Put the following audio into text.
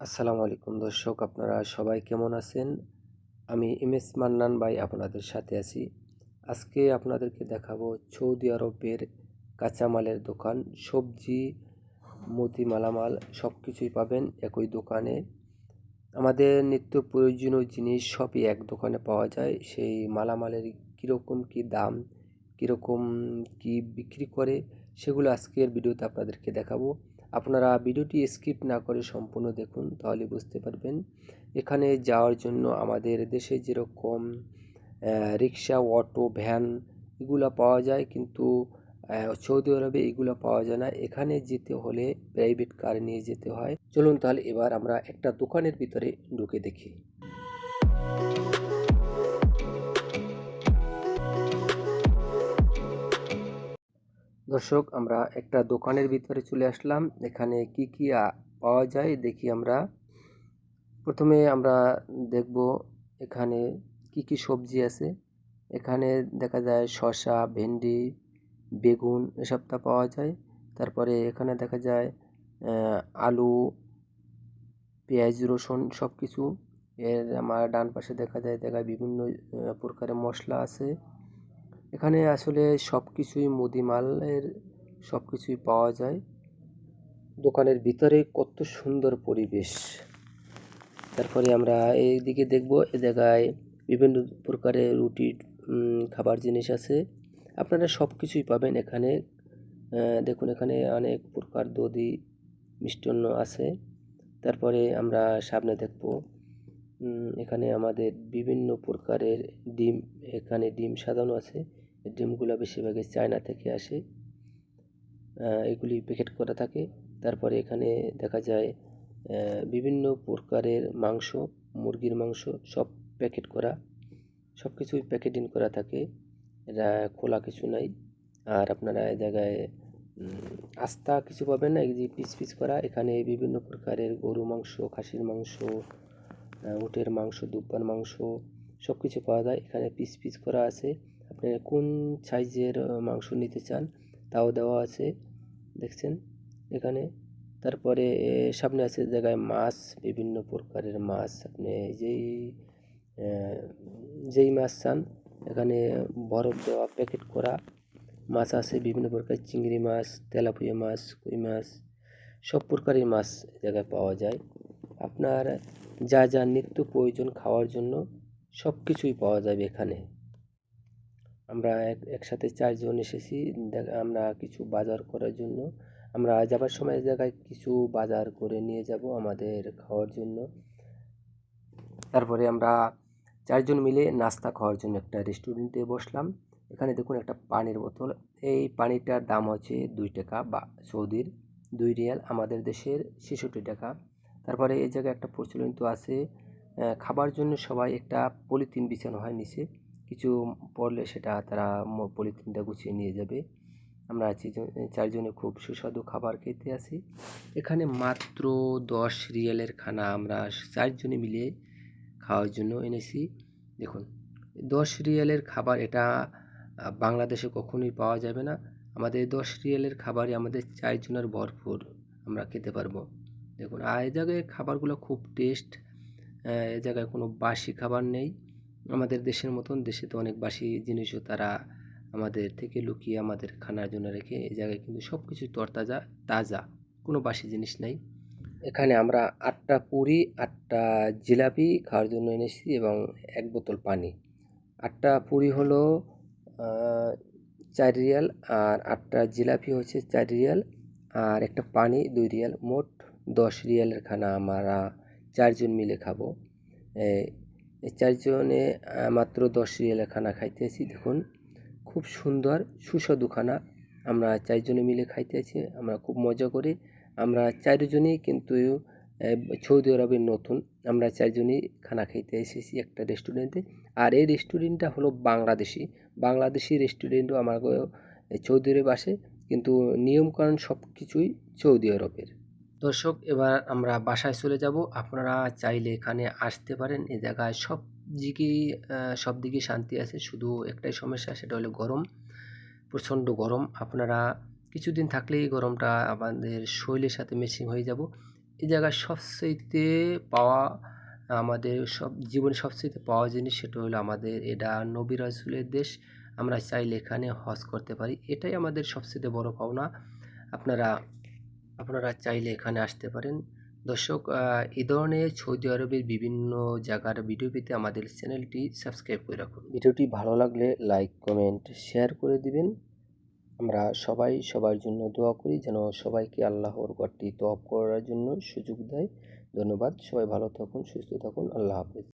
আসসালামু আলাইকুম দর্শক, আপনারা সবাই কেমন আছেন? আমি এম এস মান্নান ভাই, আপনাদের সাথে আছি। আজকে আপনাদেরকে দেখাবো সৌদি আরবের কাঁচামালের দোকান। সবজি মুদি মালামাল সব কিছুই পাবেন একই দোকানে। আমাদের নিত্য প্রয়োজনীয় জিনিস সবই এক দোকানে পাওয়া যায়। সেই মালামালের কীরকম কী দাম, কীরকম কী বিক্রি করে, সেগুলো আজকের ভিডিওতে আপনাদেরকে দেখাবো। আপনারা ভিডিওটি স্কিপ না করে সম্পূর্ণ দেখুন, তাহলে বুঝতে পারবেন। এখানে যাওয়ার জন্য আমাদের দেশে যেরকম রিক্সা, অটো, ভ্যান এগুলো পাওয়া যায়, কিন্তু সৌদি আরবে এগুলো পাওয়া যায় না। এখানে যেতে হলে প্রাইভেট কার নিয়ে যেতে হয়। চলুন তাহলে এবার আমরা একটা দোকানের ভিতরে ঢুকে দেখি। দর্শক, আমরা একটা দোকানের ভিতরে চলে আসলাম। এখানে কি কি পাওয়া যায় দেখি আমরা। প্রথমে আমরা দেখব এখানে কি কি সবজি আছে। এখানে দেখা যায় শসা, ভেন্ডি, বেগুন এসবটা পাওয়া যায়। তারপরে এখানে দেখা যায় আলু, পেঁয়াজ, রসুন সব কিছু এর আমার ডান পাশে দেখা যায়, দেখা বিভিন্ন প্রকারের মশলা আছে। এখানে আসলে সব কিছুই মুদিমালের সব কিছুই পাওয়া যায়। দোকানের ভিতরে কত সুন্দর পরিবেশ। তারপরে আমরা এইদিকে দেখব, এ জায়গায় বিভিন্ন প্রকারের রুটি খাবার জিনিস আছে। আপনারা সব কিছুই পাবেন এখানে। দেখুন এখানে অনেক প্রকার দধি, মিষ্টান্ন আছে। তারপরে আমরা সামনে দেখব এখানে আমাদের বিভিন্ন প্রকারের ডিম, এখানে ডিম সাজানো আছে। ডিমগুলো বেশিরভাগই চায়না থেকে আসে। এগুলি প্যাকেট করা থাকে। তারপরে এখানে দেখা যায় বিভিন্ন প্রকারের মাংস, মুরগির মাংস সব প্যাকেট করা। সব কিছুই প্যাকেটিং করা থাকে। এটা খোলা কিছু নাই। আর আপনারা এই জায়গায় আস্তা কিছু পাবেন না, এই যে পিস পিস করা। এখানে বিভিন্ন প্রকারের গরু মাংস, খাসির মাংস উটের মাংস দুব্বার মাংস সব কিছু পাওয়া যায়। এখানে পিস পিস করা আছে। আপনি কোন সাইজের মাংস নিতে চান, তাও দেওয়া আছে, দেখছেন? এখানে, তারপরে সামনে আছে জায়গায় মাছ, বিভিন্ন প্রকারের মাছ, আপনি যেই যেই মাছ চান, এখানে বরফ দেওয়া প্যাকেট করা, মাছ আছে, বিভিন্ন প্রকার চিংড়ি মাছ, তেলাপিয়া মাছ, কই মাছ, সব প্রকারের মাছ জায়গায় পাওয়া যায়। আপনার যা যা নিত্য প্রয়োজন খাওয়ার জন্য সব কিছুই পাওয়া যাবে এখানে। আমরা এক, একসাথে চারজন এসেছি। দেখ- আমরা কিছু বাজার করার জন্য। আমরা যাবার সময় জায়গায় কিছু বাজার করে নিয়ে যাব আমাদের খাওয়ার জন্য। তারপরে আমরা চারজন মিলে নাস্তা খাওয়ার জন্য একটা রেস্টুরেন্টে বসলাম। এখানে দেখুন একটা পানির বোতল। এই পানিটার দাম হচ্ছে দুই টাকা বা সৌদির দুই রিয়াল, আমাদের দেশের ছেষট্টি টাকা। তারপরে এই জায়গায় একটা প্রচলিত আছে খাবার জন্য সবাই একটা পলিথিন বিছানো হয় নিচে। কিছু পড়লে সেটা তারা পলিথিনটা গুছিয়ে নিয়ে যাবে। আমরা চারজন- চারজনে খুব সুস্বাদু খাবার খেতে আসি এখানে মাত্র দশ রিয়ালের খানা আমরা চারজনে মিলে খাওয়ার জন্য এনেছি। দেখুন, দশ রিয়ালের খাবার এটা বাংলাদেশে কখনোই পাওয়া যাবে না। আমাদের দশ রিয়ালের খাবারই আমাদের চারজনের ভরপুর আমরা খেতে পারব। দেখুন আর এ জায়গায় খাবারগুলো খুব টেস্ট এ জায়গায় কোনো বাসি খাবার নেই। আমাদের দেশের মতন দেশে তো অনেক বাসি জিনিসও তারা আমাদের থেকে লুকিয়ে আমাদের খানার জন্য রেখে এই জায়গায় কিন্তু সব কিছু তরতাজা, তাজা, কোনো বাসি জিনিস নেই। এখানে আমরা আটটা পুরি, আটটা জিলাপি খাওয়ার জন্য এনেছি এবং এক বোতল পানি। আটটা পুরি হলো চার রিয়াল আর আটটা জিলাপি হচ্ছে চার রিয়াল আর একটা পানি দুই রিয়াল। মোট দশ রিয়ালের খানা আমরা চারজন মিলে খাব। এই চারজনে মাত্র দশ রিয়ালের খানা খাইতেছি, দেখুন। খুব সুন্দর, সুস্বাদু খানা। আমরা চারজনে মিলে খাইতেছি, আমরা খুব মজা করি। আমরা চারজনেই কিন্তু সৌদি আরবের নতুন। আমরা চারজনই খানা খাইতে এসেছি একটা রেস্টুরেন্টে। আর এই রেস্টুরেন্টটা হলো বাংলাদেশি। বাংলাদেশি রেস্টুরেন্টও আমার সৌদি আরবে আসে কিন্তু নিয়মকানুন সব কিছুই সৌদি আরবের। দর্শক, এবার আমরা বাসায় চলে যাব। আপনারা চাইলে এখানে আসতে পারেন। এই জায়গায় সব দিকেই সব দিকেই শান্তি আছে। শুধু একটাই সমস্যা, সেটা হলো গরম। প্রচণ্ড গরম। আপনারা কিছুদিন থাকলেই গরমটা আমাদের শরীরের সাথে মেশিং হয়ে যাব। এই জায়গায় সবচাইতে পাওয়া, আমাদের সব, জীবনে সবচাইতে পাওয়া জিনিস, সেটা হলো আমাদের এটা নবী রাসূলের দেশ। আমরা চাইলে এখানে হজ করতে পারি। এটাই আমাদের সবচেয়ে বড় পাওনা। আপনারা আপনারা চাইলে এখানে আসতে পারেন। দর্শক এই ধরনের সৌদি আরবের বিভিন্ন জায়গার ভিডিও পেতে আমাদের চ্যানেলটি সাবস্ক্রাইব করে রাখুন। ভিডিওটি ভালো লাগলে লাইক কমেন্ট শেয়ার করে দিবেন। আমরা সবাই সবার জন্য দোয়া করি যেন সবাইকে আল্লাহর ঘরটি তওয়াব করার জন্য সুযোগ দেয়। ধন্যবাদ। সবাই ভালো থাকুন, সুস্থ থাকুন। আল্লাহ হাফেজ।